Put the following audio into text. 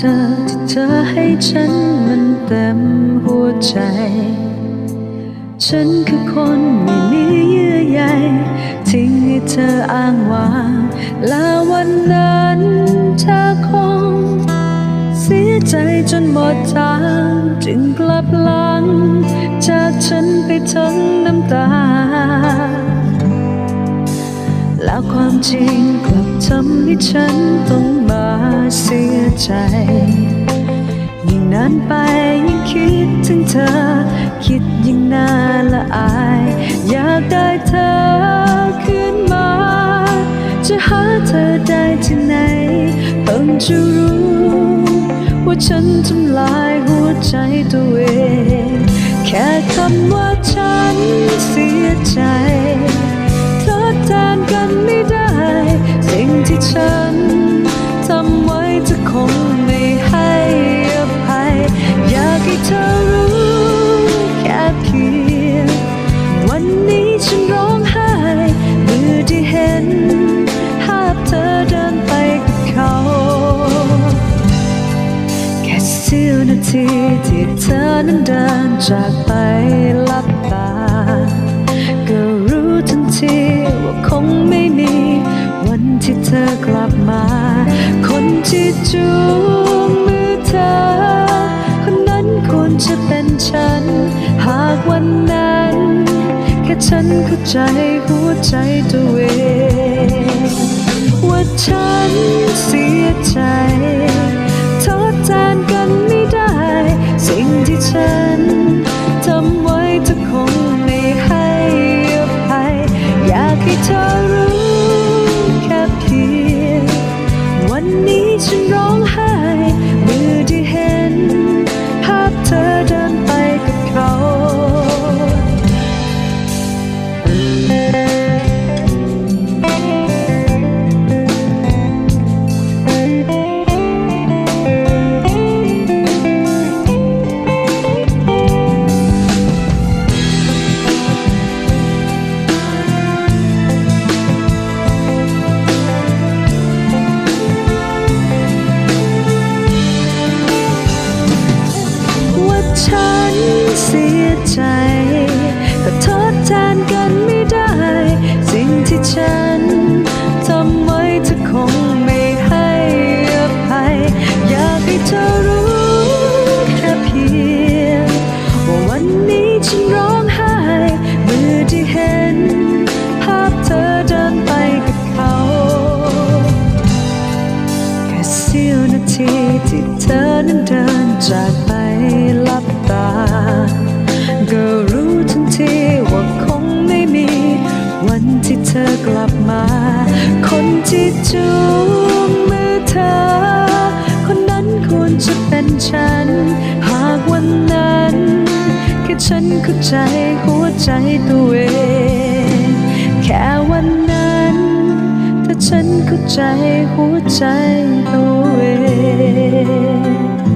ธอที่เธอให้ฉันมันเต็มหัวใจ ฉันคือคนไม่มีเยื่อใยทิ้งให้เธออ้างว้างและวันนั้นเธอคง เสียใจจนหมดทางจึงกลับ ความจริงกลับทำให้ฉันต้องมาเสียใจ ยิ่งนานไปยิ่งคิดถึงเธอ คิดยิ่งน่าละอาย อยากได้เธอขึ้นมา จะหาเธอได้ที่ไหนเพิ่งจะรู้ ว่าฉันทำลายหัวใจตัวเอง แค่คำว่าฉันเสียใจ ที่ฉันทำไว้จะคงไม่ให้อภัย อยากให้เธอรู้แค่เพียงวันนี้ฉันร้องไห้เมื่อที่เห็นภาพเธอเดินไปกับเขา แค่เสี้ยวนาทีที่เธอนั้นเดินจากไป ที่จูงมือเธอ คนนั้นควรจะเป็นฉัน หากวันนั้น แค่ฉันเข้าใจหัวใจตัวเอง ว่าฉันเสียใจ ฉันเสียใจแต่ทดแทนกันไม่ได้ สิ่งที่ฉันทำไว้เธอคงไม่ให้อภัยอยากให้เธอรู้ ที่จูงมือเธอ คนนั้นควรจะเป็นฉัน หากวันนั้นแค่ฉันเข้าใจหัวใจตัวเอง แค่วันนั้น ถ้าฉันเข้าใจหัวใจตัวเอง